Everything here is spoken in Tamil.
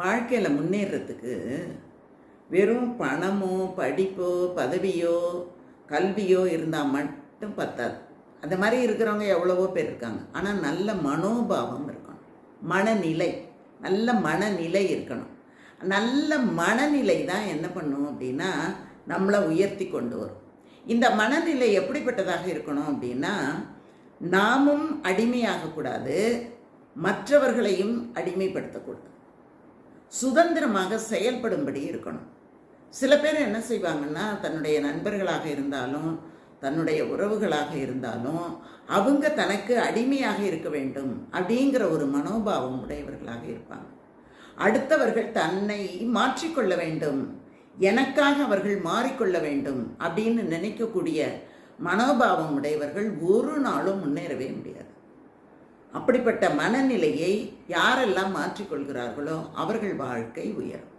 வாழ்க்கையில் முன்னேறத்துக்கு வெறும் பணமோ படிப்போ பதவியோ கல்வியோ இருந்தால் மட்டும் பத்தாது. அந்த மாதிரி இருக்கிறவங்க எவ்வளவோ பேர் இருக்காங்க. ஆனால் நல்ல மனோபாவம் இருக்கணும். மனநிலை. நல்ல மனநிலை இருக்கணும். நல்ல மனநிலை தான் என்ன பண்ணும் அப்படின்னா நம்மளை உயர்த்தி கொண்டு வரும். இந்த மனநிலை எப்படிப்பட்டதாக இருக்கணும் அப்படின்னா நாமும் அடிமையாகக்கூடாது மற்றவர்களையும் அடிமைப்படுத்தக்கூடாது. சுதந்திரமாக செயல்படும்படி இருக்கணும். சில பேர் என்ன செய்வாங்கன்னா தன்னுடைய நண்பர்களாக இருந்தாலும் தன்னுடைய உறவுகளாக இருந்தாலும் அவங்க தனக்கு அடிமையாக இருக்க வேண்டும் அப்படிங்கிற ஒரு மனோபாவம் உடையவர்களாக இருப்பாங்க. அடுத்தவர்கள் தன்னை மாற்றிக்கொள்ள வேண்டும் எனக்காக அவர்கள் மாறிக்கொள்ள வேண்டும் அப்படின்னு நினைக்கக்கூடிய மனோபாவம் உடையவர்கள் ஒரு நாளும் முன்னேறவே முடியாது. அப்படிப்பட்ட மனநிலையை யாரெல்லாம் மாற்றிக்கொள்கிறார்களோ அவர்கள் வாழ்க்கை உயரும்.